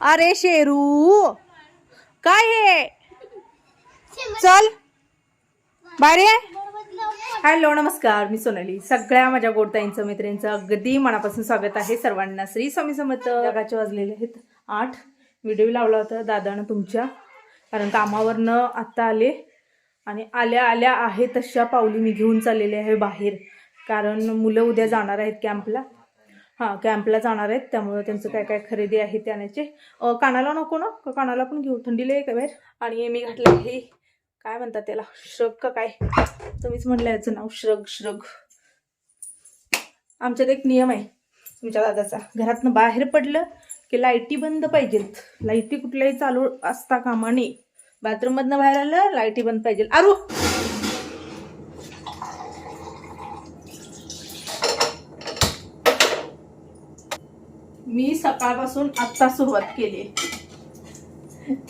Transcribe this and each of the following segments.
अरे शेरू काय हे? चल. बारे हॅलो नमस्कार. मी सोनाली. सगळ्या माझ्या गोडताईंचं मैत्रिणींचं अगदी मनापासून स्वागत आहे सर्वांना. श्री स्वामी समर्थ. जगाचे वाजलेले आहेत आठ. व्हिडिओ लावला होता दादानं तुमच्या. कारण कामावरनं आत्ता आले. आणि आल्या आल्या आहे तशा पावली मी घेऊन चाललेले आहे बाहेर. कारण मुलं उद्या जाणार आहेत कॅम्पला. हां कॅम्पला जाणार आहेत त्यामुळं त्यांचं काय काय खरेदी आहे ते आणायचे. कानाला नको ना? कानाला पण घेऊ? थंडीला आहे का बाहेर? आणि हे मी घातलं आहे. काय म्हणतात त्याला? श्रग का काय? तुम्हीच म्हणलं याचं नाव श्रग श्रग. आमच्यात एक नियम आहे तुमच्या दादाचा. घरातनं बाहेर पडलं की लाईटी बंद पाहिजेत. लाईटी कुठल्याही चालू असता कामा नये. बाथरूममधनं बाहेर आलं लाईटी बंद पाहिजे अरू मी सकाळपासून आत्ता सुरुवात केली.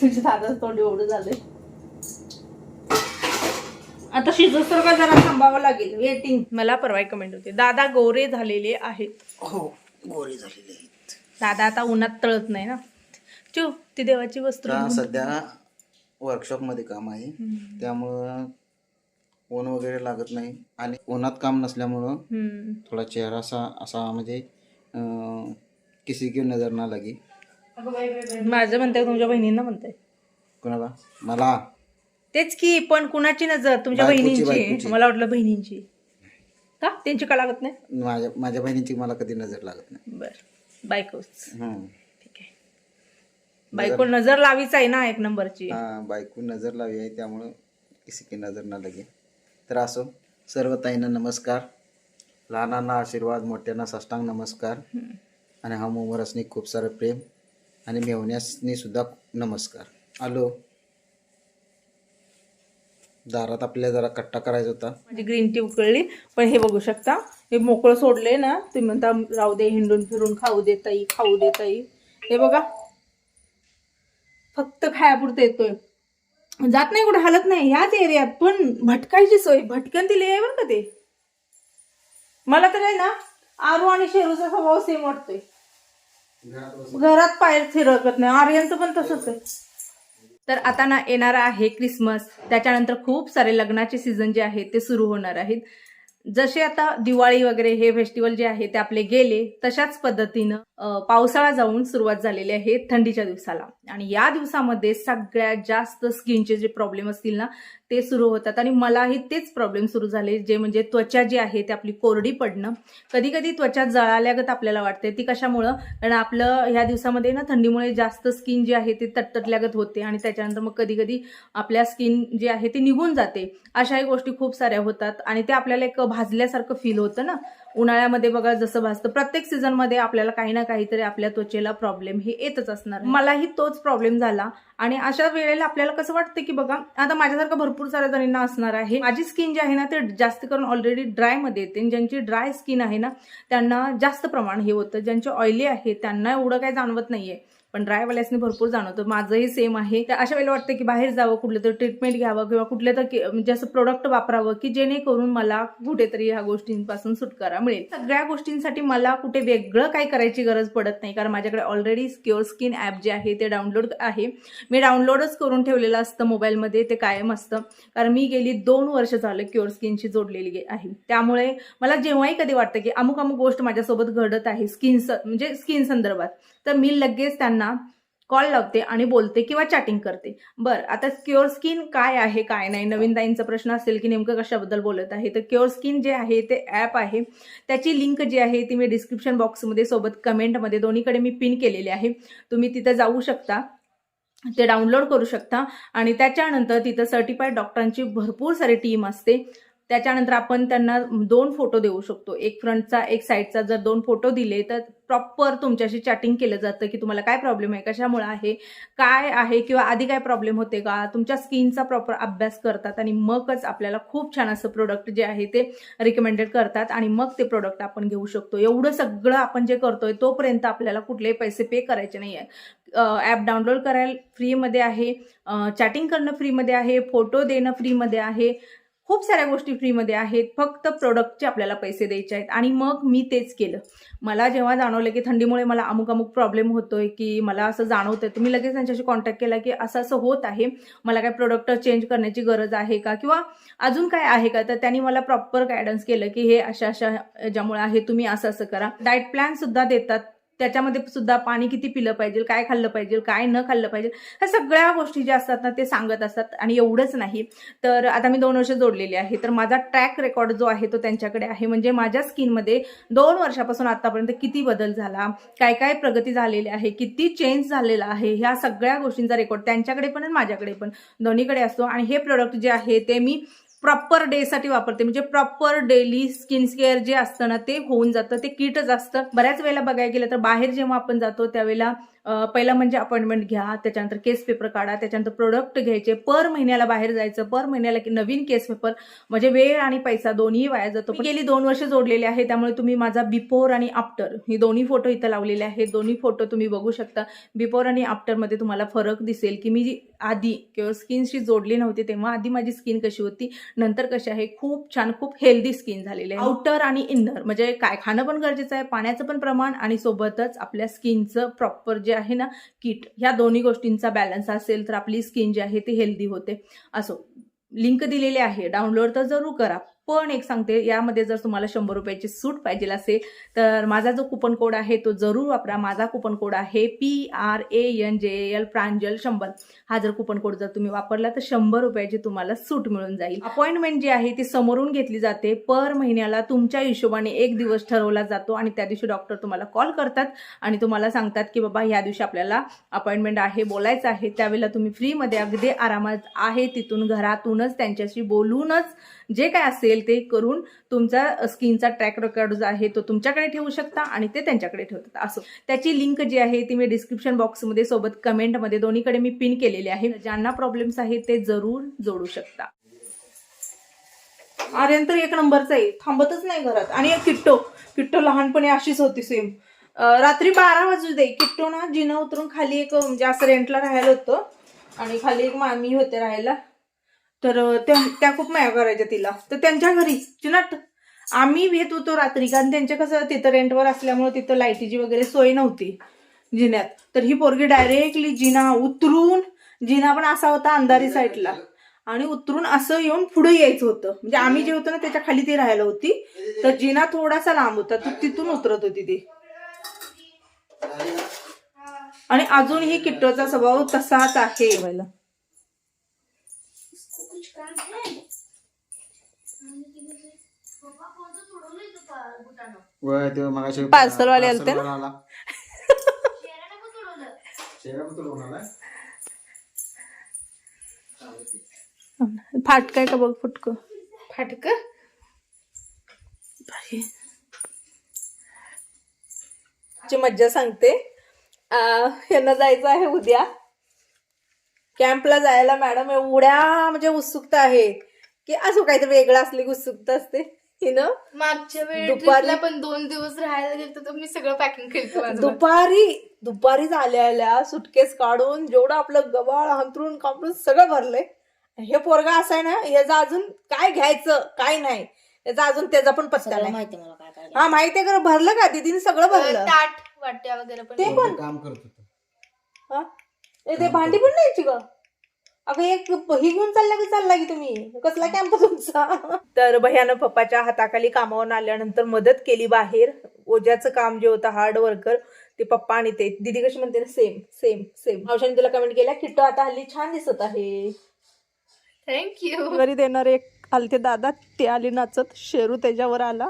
तुझ्या दादा तोंड एवढं झालंय. आता शिजत तर का जरा थांबावं लागेल. वेटिंग मला परवा कमेंट होते. दादा गोरे झालेले आहेत. हो गोरे झालेले आहेत. दादा आता उन्हात तळत नाही ना. चू ती देवाची वस्तू आता सध्या वर्कशॉपमध्ये काम आहे. त्यामुळं ऊन वगैरे लागत नाही. आणि उन्हात काम नसल्यामुळं हम्म. थोडा चेहरा असा असा म्हणजे अं, किसी की नजर ना लगी। माझं म्हणताय तुमच्या बहिणींना म्हणताय. कोणाला? मला? तेच की पण कुणाची नजर? तुमच्या बायकोची, बहिणींची. बायकोची. मला वाटलं बहिणींची. का? त्यांची का लागत नाही? माझ्या माझ्या बहिणीची मला कधी नजर लागत नाही. बर. बायकोच. हम्म. ठीक आहे. बायको नजर लावीच आहे ना एक नंबरची. हा बायको नजर लावी आहे त्यामुळं किसी की नजर ना लगे. तर असो सर्व ताईंना नमस्कार. लहानांना आशीर्वाद मोठ्यांना साष्टांग नमस्कार. आणि हा मोमरसनी खूप सारं प्रेम आणि मेवण्यासनी सुद्धा नमस्कार. आलो. दारात आपल्या जरा कट्टा करायचा होता. म्हणजे ग्रीन टी उकळली पण हे बघू शकता हे मोकळं सोडले ना तुम्ही म्हणता राहू दे हिंडून फिरून खाऊ देता येईल खाऊ देता येईल हे बघा. फक्त खायापुरतं येतोय. जात नाही कुठे हालत नाही ह्याच एरियात पण भटकायची सोय भटकन दिली आहे बरं का ते. मला तर आहे ना आरू आणि शेरूचा स्वभाव सेम वाटतोय. घरात पाय फिरकत नाही. आर्यनचं पण तसंच आहे. तर आता ना येणार आहे क्रिसमस. त्याच्यानंतर खूप सारे लग्नाचे सीझन जे आहेत ते सुरू होणार आहेत. जसे आता दिवाळी वगैरे हे फेस्टिवल जे आहे ते आपले गेले तशाच पद्धतीनं पावसाळा जाऊन सुरुवात झालेली आहे थंडीच्या दिवसाला. आणि या दिवसामध्ये सगळ्यात जास्त स्किनचे जे प्रॉब्लेम असतील ना ते सुरू होतात. आणि मलाही तेच प्रॉब्लेम सुरू झाले जे म्हणजे त्वचा जी आहे ते आपली कोरडी पडणं. कधी कधी त्वचा जळाल्यागत आपल्याला वाटते. ती कशामुळं? कारण आपलं ह्या दिवसामध्ये ना थंडीमुळे जास्त स्किन जी आहे ती तटतटल्यागत होते. आणि त्याच्यानंतर मग कधी कधी आपल्या स्किन जी आहे ती निघून जाते. अशाही गोष्टी खूप साऱ्या होतात. आणि ते आपल्याला एक भाजल्यासारखं फील होतं ना. उन्हाळ्यामध्ये बघा जसं भासतं प्रत्येक सीझनमध्ये आपल्याला काही ना काहीतरी आपल्या त्वचेला प्रॉब्लेम हे येतच असणार मलाही तोच प्रॉब्लेम झाला आणि अशा वेळेला आपल्याला कसं वाटतं की बघा आता माझ्यासारखं भरपूर साऱ्या जणींना असणार आहे. माझी स्किन जी आहे ना ते जास्त करून ऑलरेडी ड्रायमध्ये येते. आणि ज्यांची ड्राय स्किन आहे ना त्यांना जास्त प्रमाण हे होतं. ज्यांचे ऑइली आहे त्यांना एवढं काही जाणवत नाहीये. पण ड्रायवाल्यासनी भरपूर जाणवतं. माझंही सेम आहे. तर अशा वेळेला वाटतं की बाहेर जावं कुठलं तर ट्रीटमेंट घ्यावं किंवा कुठलं तर म्हणजे असं प्रोडक्ट वापरावं की जेणेकरून मला कुठेतरी ह्या गोष्टींपासून सुटकारा मिळेल. सगळ्या गोष्टींसाठी मला कुठे वेगळं काय करायची गरज पडत नाही. कारण माझ्याकडे ऑलरेडी स्क्युअर स्किन ॲप जे आहे ते डाउनलोड आहे. मी डाउनलोडच करून ठेवलेलं असतं मोबाईलमध्ये ते कायम असतं. कारण मी गेली दोन वर्ष झालं क्युअर स्किनशी जोडलेली आहे. त्यामुळे मला जेव्हाही कधी वाटतं की अमुक अमुक गोष्ट माझ्यासोबत घडत आहे स्किन म्हणजे स्किन संदर्भात. तर मी लगेच त्यांना कॉल लावते आणि बोलते किंवा चॅटिंग करते. बरं आता क्युअर स्किन काय आहे काय नाही? नवीन ताईंचा प्रश्न असेल की नेमकं कशाबद्दल बोलत आहे? तर क्युअर स्किन जे आहे ते ॲप आहे. त्याची लिंक जी आहे ती मी डिस्क्रिप्शन बॉक्समध्ये सोबत कमेंटमध्ये दोन्हीकडे मी पिन केलेली आहे. तुम्ही तिथं जाऊ शकता. ते डाउनलोड करू शकता. आणि त्याच्यानंतर तिथं सर्टिफाईड डॉक्टरांची भरपूर सारी टीम असते. त्याच्यानंतर आपण त्यांना दोन फोटो देऊ शकतो. एक फ्रंटचा एक साईडचा. जर दोन फोटो दिले तर प्रॉपर तुमच्याशी चॅटिंग केलं जातं की तुम्हाला काय प्रॉब्लेम आहे कशामुळे आहे काय आहे किंवा आधी काय प्रॉब्लेम होते का? तुमच्या स्किनचा प्रॉपर अभ्यास करतात आणि मगच आपल्याला खूप छान असं प्रोडक्ट जे आहे ते रिकमेंडेड करतात आणि मग ते प्रोडक्ट आपण घेऊ शकतो. एवढं सगळं आपण जे करतोय तोपर्यंत आपल्याला कुठलेही पैसे पे करायचे नाही आहे ॲप डाउनलोड करायला फ्रीमध्ये आहे. चॅटिंग करणं फ्रीमध्ये आहे. फोटो देणं फ्रीमध्ये आहे. खूप साऱ्या गोष्टी फ्रीमध्ये आहेत. फक्त प्रोडक्टचे आपल्याला पैसे द्यायचे आहेत. आणि मग मी तेच केलं. मला जेव्हा जाणवलं की थंडीमुळे मला अमुक अमुक प्रॉब्लेम होतोय की मला असं जाणवतंय आहे तुम्ही लगेच त्यांच्याशी कॉन्टॅक्ट केला की असं असं होत आहे. मला काय प्रोडक्ट चेंज करण्याची गरज आहे का? किंवा अजून काय आहे का? तर त्यांनी मला प्रॉपर गायडन्स केलं की हे अशा अशा ज्यामुळे आहे तुम्ही असं असं करा. डाएट प्लॅन सुद्धा देतात. त्याच्यामध्ये सुद्धा पाणी किती पिलं पाहिजे काय खाल्लं पाहिजे काय न खाल्लं पाहिजे ह्या सगळ्या गोष्टी ज्या असतात ना ते सांगत असतात आणि एवढंच नाही. तर आता मी दोन वर्ष जोडलेली आहे तर माझा ट्रॅक रेकॉर्ड जो आहे तो त्यांच्याकडे आहे. म्हणजे माझ्या स्किनमध्ये दोन वर्षापासून आतापर्यंत किती बदल झाला काय काय प्रगती झालेली आहे किती चेंज झालेला आहे ह्या सगळ्या गोष्टींचा रेकॉर्ड त्यांच्याकडे पण आणि माझ्याकडे पण दोन्हीकडे असतो. आणि हे प्रोडक्ट जे आहे ते मी प्रॉपर डेसाठी वापरते. म्हणजे प्रॉपर डेली स्किन केअर जे असतं ना ते होऊन जातं. ते किटच असतं. बऱ्याच वेळेला बघायला गेलं तर बाहेर जेव्हा आपण जातो त्यावेळेला पहिला म्हणजे अपॉइंटमेंट घ्या त्याच्यानंतर केस पेपर काढा त्याच्यानंतर प्रोडक्ट घ्यायचे पर महिन्याला बाहेर जायचं पर महिन्याला की नवीन केस पेपर म्हणजे वेळ आणि पैसा दोन्ही वाया जातो. गेली दोन वर्ष जोडलेले आहे त्यामुळे तुम्ही माझा बिफोर आणि आफ्टर ही दोन्ही फोटो इथं लावलेले आहेत. दोन्ही फोटो तुम्ही बघू शकता. बिफोर आणि आफ्टरमध्ये तुम्हाला फरक दिसेल की मी आधी किंवा स्किनशी जोडली नव्हती तेव्हा आधी माझी स्किन कशी होती नंतर कशी आहे खूप छान खूप हेल्दी स्किन झालेली आहे. आउटर आणि इनर म्हणजे काय खाणं पण गरजेचं आहे पाण्याचं पण प्रमाण आणि सोबतच आपल्या स्किनचं प्रॉपर जे आहे ना किट ह्या दोन्ही गोष्टींचा बॅलन्स असेल तर आपली स्किन जी आहे ती हेल्दी होते. असो लिंक दिलेली आहे डाउनलोड तर जरूर करा. पण एक सांगते यामध्ये जर तुम्हाला शंभर रुपयाची सूट पाहिजे असेल तर माझा जो कुपन कोड आहे तो जरूर वापरा. माझा कुपन कोड आहे P R A N J L Pranjal शंभर. हा जर कुपन कोड जर तुम्ही वापरला तर शंभर रुपयाची तुम्हाला सूट मिळून जाईल. अपॉइंटमेंट जी आहे ती समोरून घेतली जाते. पर महिन्याला तुमच्या हिशोबाने एक दिवस ठरवला जातो आणि त्या दिवशी डॉक्टर तुम्हाला कॉल करतात आणि तुम्हाला सांगतात की बाबा ह्या दिवशी आपल्याला अपॉइंटमेंट आहे बोलायचं आहे. त्यावेळेला तुम्ही फ्रीमध्ये अगदी आरामात आहे तिथून घरातूनच त्यांच्याशी बोलूनच जे काय असेल ते करून तुमचा स्किनचा ट्रॅक रेकॉर्ड जो आहे तो तुमच्याकडे ठेवू शकता आणि ते त्यांच्याकडे ठेवतात. असो. त्याची लिंक जी आहे ती मी डिस्क्रिप्शन बॉक्समध्ये सोबत कमेंटमध्ये दोन्हीकडे मी पिन केले केलेली आहे ज्यांना प्रॉब्लेम्स आहेत ते जरूर जोडू शकता. आर्यन तर एक नंबरचा आहे. थांबतच नाही घरात. आणि एक किट्टो. किट्टो लहानपणी अशीच होती सेम रात्री बारा वाजू दे. किट्टो ना जिनं उतरून खाली एक म्हणजे असं रेंटला राहायला होतं. आणि खाली एक मामी होते राहायला. तर त्या खूप माया करायच्या तिला. तर त्यांच्या घरी चिनाट. आम्ही भेट होतो रात्री. कारण त्यांच्या कसं तिथं रेंटवर असल्यामुळे तिथं लाईटीची वगैरे सोय नव्हती जिन्यात. तर ही पोरगी डायरेक्टली जिना उतरून जिना पण असा होता अंधारी साईडला. आणि उतरून असं येऊन पुढे यायचं होतं. म्हणजे आम्ही जे होतो ना त्याच्याखाली ती राहायला होती. तर जिना थोडासा लांब होता. तर तिथून उतरत होती ती. आणि अजूनही किट्टोचा स्वभाव तसाच आहे. Parcel वाले आलते ना? फाटकाय का बघ फुटक? फाटक? ची मज्जा सांगते. यांना जायचं आहे उद्या. कॅम्पला जायला मॅडम एवढ्या म्हणजे उत्सुकता आहे की असं काहीतरी वेगळं असली उत्सुकता असते. हिनं मागच्या वेळी दुपारी- ट्रिपला पण दोन दिवस राहायला गेलो तर मी सगळं पॅकिंग केलं दुपारी दुपारीच आल्या आल्या सुटकेस काढून जेवढं आपलं गबाळ हंतरून कापरून सगळं भरलंय. हे पोरगा असं आहे ना याचं अजून काय घ्यायचं काय नाही. याचा अजून त्याचा पण पत्ता नाही. माहिती मला काय काय हा माहितीये का? भरलं का? दिदीने सगळं भरलं. ताट वाट्या वगैरे पण. ते पण काम करत होतं. हा? ए, ते भांडी पण न्यायची का अगं एक ही घेऊन चालला की चालला की तुम्ही? कसला कॅम्प तुमचा? तर भयानं पप्पाच्या हाताखाली कामावरून आल्यानंतर मदत केली बाहेर. ओझ्याचं काम जे होतं हार्ड वर्कर ते पप्पा आणि ते. दिदी कशी म्हणते ना सेम सेम सेम मावशाने तुला कमेंट केला किट्टू आता हल्ली छान दिसत आहे. थँक्यू घरी देणार एक आलते दादा ते आले नाचत. शेरू त्याच्यावर आला.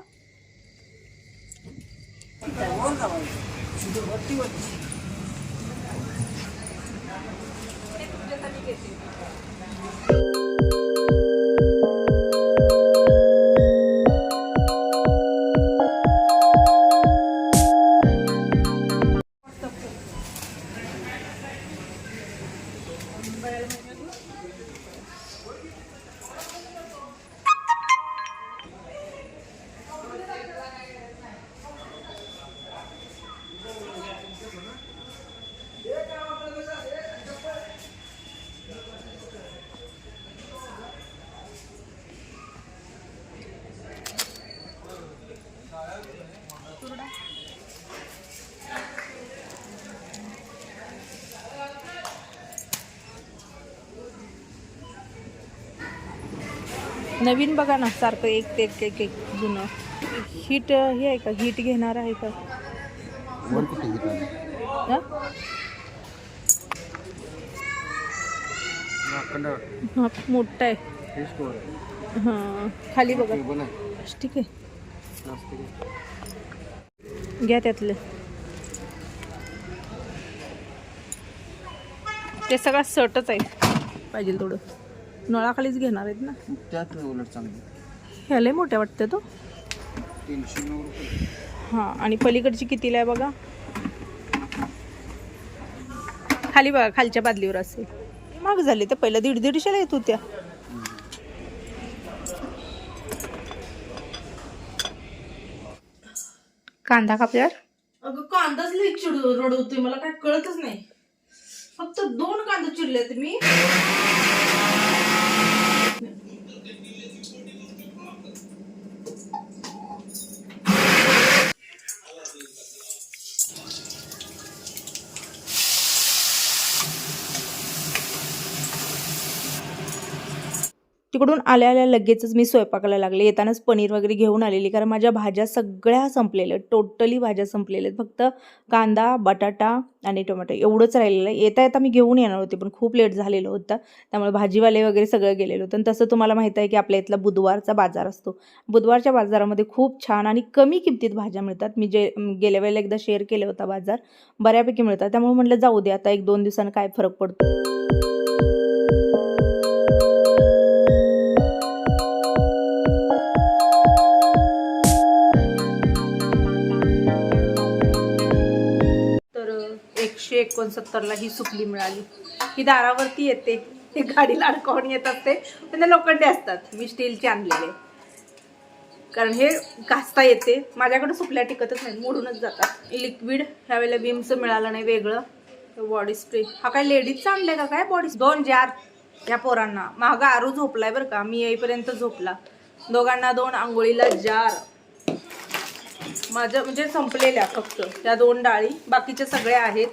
नवीन बघा ना सारखं एक ते एक एक एक जुनं. हिट हे आहे का? हिट घेणार आहे का? हा? मोठा आहे. हां खाली बघा. ठीक आहे. घ्या त्यातलं. ते सगळं सटच आहे. पाहिजे थोडं नळाखालीच घेणार आहेत ना? त्यात उलट चांगली. ह्याला मोठ्या वाटतं तो? तीनशे नऊ रुपये. हां आणि पलीकडची कितीला आहे बघा? खाली बघा खालच्या बादलीवर असेल. महाग झाले ते पहिलं दीड दीडशेला येत होत्या. कांदा कापल्यावर? अगं कांदाच लई चिड रडवतोय. मला काय कळतच नाही. फक्त दोन कांदे चिरले मी. तिकडून आल्या आल्या लगेचच मी स्वयंपाकाला लागले. येतानाच पनीर वगैरे घेऊन आलेली. कारण माझ्या भाज्या सगळ्या संपलेल्या आहेत. टोटली भाज्या संपलेल्या आहेत. फक्त कांदा बटाटा आणि टोमॅटो एवढंच राहिलेलं. आहे येता येता मी घेऊन येणार होते पण खूप लेट झालेलं होतं. त्यामुळे भाजीवाले वगैरे सगळं गेलेलं होतं. आणि तसं तुम्हाला माहीत आहे की आपल्या इथला बुधवारचा बाजार असतो. बुधवारच्या बाजारामध्ये खूप छान आणि कमी किमतीत भाज्या मिळतात. मी जे गेल्या वेळेला एकदा शेअर केलं होता बाजार. बऱ्यापैकी मिळतात. त्यामुळे म्हटलं जाऊ दे आता एक दोन दिवसांनी काय फरक पडतो? एकशे एकोणसत्तरला ही सुकली मिळाली. ही दारावरती येते. हे गाडीला अडकवून येत असते. पण लोखंडे लोखंडी असतात. मी स्टीलचे आणलेले. कारण हे घासता येते. माझ्याकडे सुकल्या टिकतच नाही. मोडूनच जातात. लिक्विड ह्यावेळेला विमचं मिळालं नाही. वेगळं. Body spray. हा काय लेडीजचा आणलाय का? काय बॉडी दोन जार. या पोरांना. मागं आरू झोपलाय बरं का? मी येईपर्यंत झोपला. दोघांना दोन आंघोळीला जार. माझं म्हणजे संपलेल्या फक्त. त्या दोन डाळी. बाकीच्या सगळ्या आहेत.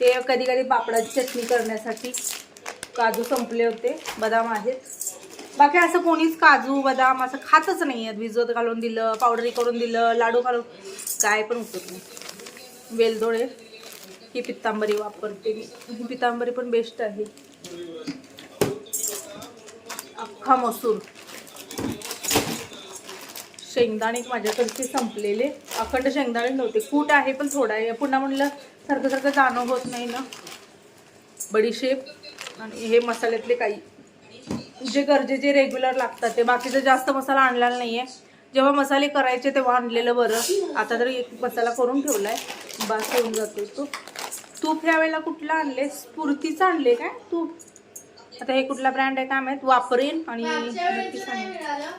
ते कधी कधी पापडाची चटणी करण्यासाठी काजू संपले होते बदाम आहेत. बाकी असं कोणीच काजू बदाम असं खातच नाही आहेत. भिजवत घालून दिलं पावडरी करून दिलं लाडू घालून. काय पण उपयोग नाही वेलदोळे ही पित्तांबरी वापरते मी. ही पित्तांबरी पण बेस्ट आहे. अख्खा मसूर. शेंगदाणे माझ्याकडचे संपलेले. अखंड शेंगदाणे नव्हते. कूट आहे पण थोडा आहे. पुन्हा म्हणलं सारखं सारखं जाणं होत नाही ना. बडीशेप आणि हे मसाल्यातले काही जे गरजेचे रेग्युलर लागतात ते. बाकीचा जास्त मसाला आणलेला नाही आहे जेव्हा मसाले करायचे तेव्हा आणलेलं बरं. आता तरी एक मसाला करून ठेवलाय. बास होऊन जातो तो. तूप ह्या वेळेला कुठला आणले? स्फूर्तीचं आणले काय? तूप. आता हे कुठला ब्रँड आहे? काय माहीत? वापरेन आणि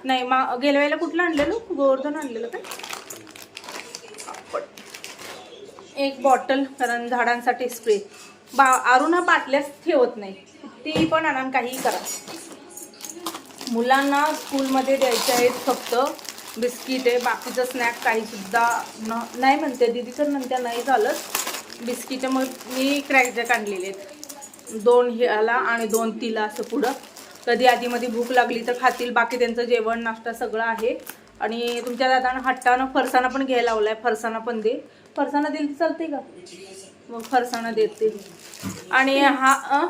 नाही मा गेल्या वेळेला कुठलं आणलेलं? गोवर्धन आणलेलं काय? एक बॉटल कारण झाडांसाठी स्प्रे बा आरुणा बाटल्याच ठेवत नाही. ती पण आणा काहीही करा. मुलांना स्कूलमध्ये द्यायचे आहेत फक्त बिस्किट आहे बाकीचं स्नॅक काहीसुद्धा न नाही म्हणते. दिदी तर म्हणत्या नाही झालं. बिस्किटं मग मी क्रॅकजॅक आणलेले आहेत. दोन ह्याला आणि दोन तिला असं पुढं. कधी आधीमध्ये भूक लागली तर खातील. बाकी त्यांचं जेवण नाश्ता सगळं आहे. आणि तुमच्या दादानं हट्टानं फरसाना पण घ्यायला लावलाय. फरसाना पण दे. फरसाणा दिली चालते का? मग फरसाना देते. आणि हा हा.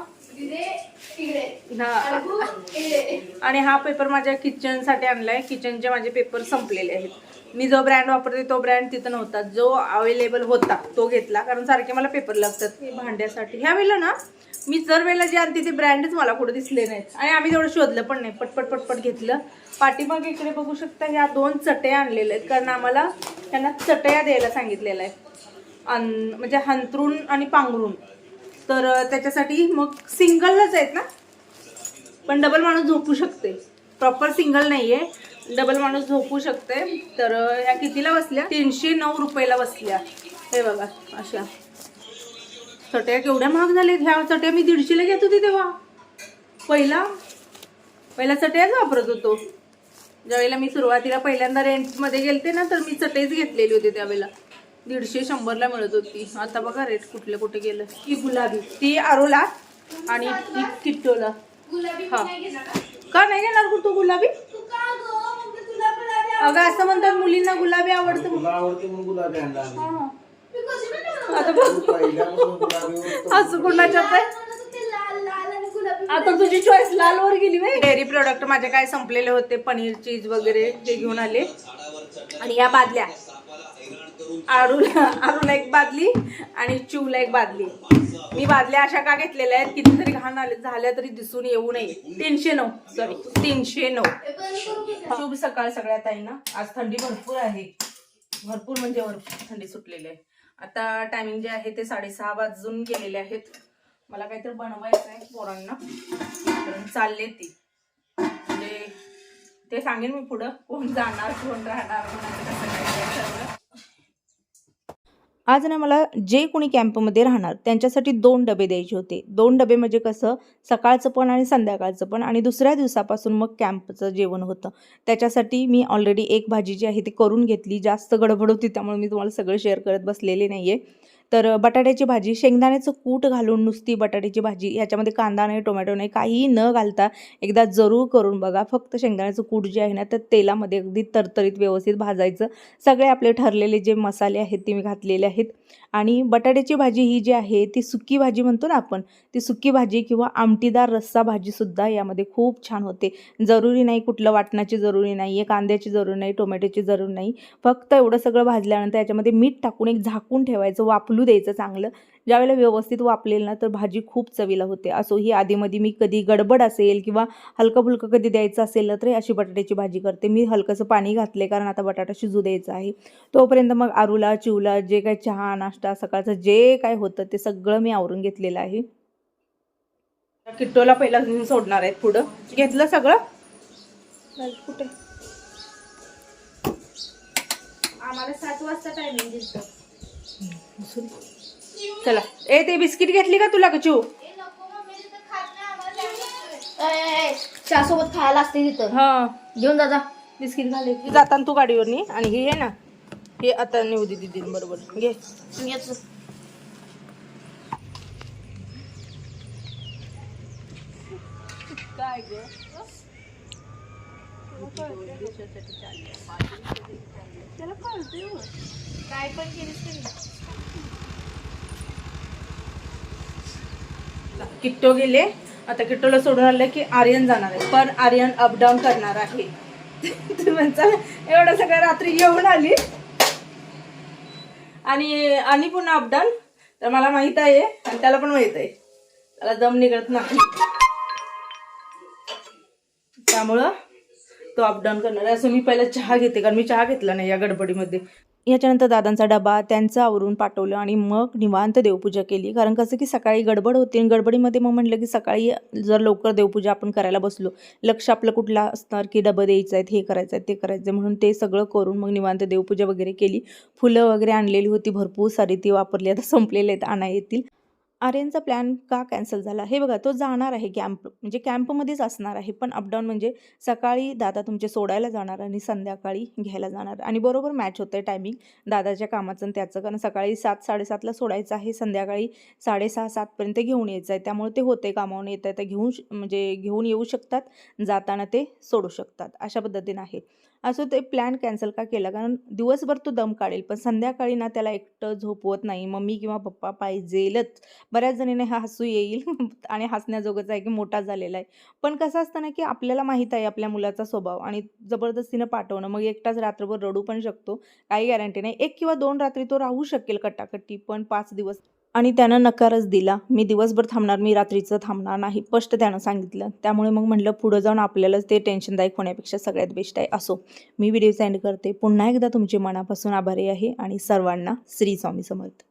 आणि हा पेपर माझ्या किचनसाठी आणलाय. किचनचे माझे पेपर संपलेले आहेत. मी जो ब्रँड वापरते तो ब्रँड तिथं नव्हता. जो अवेलेबल होता तो घेतला. कारण सारखे मला पेपर लागतात भांड्यासाठी. ह्या वेळेला ना मी जर वेळेला जे आणते ते ब्रँडच मला कुठे दिसले नाहीत. आणि आम्ही तेवढं शोधलं पण नाही. पटपट पटपट घेतलं. पाठीमागे इकडे बघू शकता ह्या दोन चटया आणलेल्या आहेत. कारण आम्हाला त्यांना चटया द्यायला सांगितलेल्या आहे अन म्हणजे हंतरून आणि पांघरून. तर त्याच्यासाठी मग सिंगलच आहेत ना? पण डबल माणूस झोपू शकते. प्रॉपर सिंगल नाहीये. डबल माणूस झोपू शकते. तर ह्या कितीला बसल्या? तीनशे नऊ रुपयाला बसल्या. हे बघा अशा. चटया केवढ्या महाग झाल्या ह्या चटया मी दीडशेला घेत होते तेव्हा. पहिला? पहिला चटयाच वापरत होतो. ज्यावेळेला मी सुरुवातीला पहिल्यांदा रेंटमध्ये गेलते ना तर मी चटईच घेतलेली होती त्यावेळेला. दीडशे शंभरला मिळत होती. आता बघा रेट कुठले कुठे गेलं. ही गुलाबी. ती आरोला आणि ही किट्टोला. हा. का? नाही घेणार कुठं गुलाबी? अगं असं म्हणतात मुलींना गुलाबी आवडतं. तुला आवडते म्हणून गुलाबी आणला आम्ही. आता बघ. तू असं कोणाच्यात आहे आता तुझी चॉईस लाल वर गेली डेअरी प्रोडक्ट माझे काय संपलेले होते? पनीर चीज वगैरे ते घेऊन आले. आणि या बादल्या. आरूला आरूला एक बादली आणि चिवला एक बादली. मी बादल्या अशा का घेतलेल्या आहेत? कितीतरी घाण आले झाल्या तरी दिसून येऊ नये. तीनशे नऊ. सॉरी तीनशे नऊ. शुभ सकाळ सगळ्यात आहे ना. आज थंडी भरपूर आहे. भरपूर म्हणजे भरपूर थंडी सुटलेली आहे. आता टायमिंग जे आहे ते साडेसहा वाजून गेलेले आहेत. मला काहीतरी बनवायचं आहे पोरांना. चालले ती. म्हणजे ते सांगेन मी पुढं. कोण जाणार कोण राहणार कोणाचं कसं काय काय सगळं. आज ना मला जे कोणी कॅम्पमध्ये राहणार त्यांच्यासाठी दोन डबे द्यायचे होते. दोन डबे म्हणजे कसं सकाळचं पण आणि संध्याकाळचं पण आणि दुसऱ्या दिवसापासून मग कॅम्पचं जेवण होतं. त्याच्यासाठी मी ऑलरेडी एक भाजी जी आहे ती करून घेतली. जास्त गडबड होती त्यामुळे मी तुम्हाला सगळं शेअर करत बसलेले नाही आहे तर बटाट्याची भाजी शेंगदाण्याचं कूट घालून नुसती बटाट्याची भाजी ह्याच्यामध्ये कांदा नाही टोमॅटो नाही काहीही न घालता एकदा जरूर करून बघा. फक्त शेंगदाण्याचं कूट जे आहे ना तर तेलामध्ये अगदी तरतरीत व्यवस्थित भाजायचं. सगळे आपले ठरलेले जे मसाले आहेत ते मी घातलेले आहेत. आणि बटाट्याची भाजी ही जी आहे ती सुकी भाजी म्हणतो ना आपण ती सुकी भाजी किंवा आमटीदार रस्सा भाजीसुद्धा यामध्ये खूप छान होते. जरुरी नाही कुठलं वाटण्याची जरुरी नाही आहे कांद्याची जरूर नाही टोमॅटोची जरूर नाही. फक्त एवढं सगळं भाजल्यानंतर याच्यामध्ये मीठ टाकून एक झाकून ठेवायचं वापलू द्यायचं चांगलं. ज्यावेळेला व्यवस्थित वापलेलं ना तर भाजी खूप चवीला होते. असो ही आधीमध्ये मी कधी गडबड असेल किंवा हलकं फुलकं कधी द्यायचं असेल ना तर अशी बटाट्याची भाजी करते. मी हलकंसं पाणी घातले कारण आता बटाटा शिजू द्यायचा आहे. तोपर्यंत मग आरूला चिवला जे काय चहा नाश्ता सकाळचं जे काय होतं ते सगळं मी आवरून घेतलेलं आहे. किट्टोला पहिला सोडणार आहेत पुढं. घेतलं सगळं? कुठे? आम्हाला सात वाजता टायमिंग दिसतं चला. ए ते बिस्किट घेतली का तुला का चिव चहा सोबत खायला असते तिथं. हा. घेऊन जा जा. बिस्किट घाले. जाताना तू गाडीवर नी आणि हे आहे ना. हे आता नेऊ दे दिदी बरोबर. घे. याचं. काय ग? त्याला कळतंय हो. काय पण केलीस तरी. किट्टो गेले. आता किट्टोला सोडून आलं की आर्यन जाणार आहे. पण आर्यन अपडाऊन करणार आहे. तुम्ही एवढं सगळं रात्री येऊन आली. आणि आणि पुन्हा अपडाऊन तर मला माहीत आहे आणि त्याला पण माहीत आहे. त्याला दम निघत नाही. त्यामुळं तो अपडाऊन करणार आहे. असं मी पहिला चहा घेते कारण मी चहा घेतला नाही या गडबडीमध्ये. याच्यानंतर दादांचा डबा त्यांचं आवरून पाठवलं आणि मग निवांत देवपूजा केली. कारण कसं की सकाळी गडबड होती आणि गडबडीमध्ये मग म्हटलं की सकाळी जर लवकर देवपूजा आपण करायला बसलो लक्ष आपलं कुठला असणार की डबं द्यायचं आहेत हे करायचं आहे ते करायचं आहे म्हणून ते सगळं करून मग निवांत देवपूजा वगैरे केली. फुलं वगैरे आणलेली होती भरपूर सारी ती वापरली. आता संपलेले आहेत आणा येतील. आर्यनचा प्लॅन का कॅन्सल झाला? हे बघा तो जाणार आहे कॅम्प म्हणजे कॅम्पमध्येच असणार आहे पण अपडाऊन म्हणजे सकाळी दादा तुमचे सोडायला जाणार आणि संध्याकाळी घ्यायला जाणार आणि बरोबर मॅच होतं आहे टायमिंग दादाच्या कामाचं आणि त्याचं कारण सकाळी सात साडेसातला सोडायचं आहे संध्याकाळी साडेसहा सातपर्यंत घेऊन यायचं आहे त्यामुळे ते होते कामावून येत आहे ते घेऊन श- म्हणजे घेऊन येऊ शकतात जाताना ते सोडू शकतात. अशा पद्धतीनं आहे. असं ते प्लॅन कॅन्सल का केला? कारण दिवसभर तो दम काढेल पण संध्याकाळी ना त्याला एकटं झोपवत नाही. मम्मी किंवा पप्पा पाहिजेलच. बऱ्याच जणीने हा हसू येईल आणि हसण्याजोगंच आहे की मोठा झालेला आहे. पण कसं असतं ना की आपल्याला माहीत आहे आपल्या मुलाचा स्वभाव आणि जबरदस्तीनं पाठवणं. मग एकटाच रात्रभर रडू पण शकतो. काही गॅरंटी नाही. एक किंवा दोन रात्री तो राहू शकेल कट्टाकट्टी पण पाच दिवस. आणि त्यानं नकारच दिला. मी दिवसभर थांबणार मी रात्रीचं थांबणार नाही स्पष्ट त्यानं सांगितलं. त्यामुळे मग म्हटलं पुढं जाऊन आपल्यालाच ते टेन्शनदायक होण्यापेक्षा सगळ्यात बेस्ट आहे. असो. मी व्हिडिओ सेंड करते. पुन्हा एकदा तुमचे मनापासून आभारी आहे आणि सर्वांना श्री स्वामी समर्थ.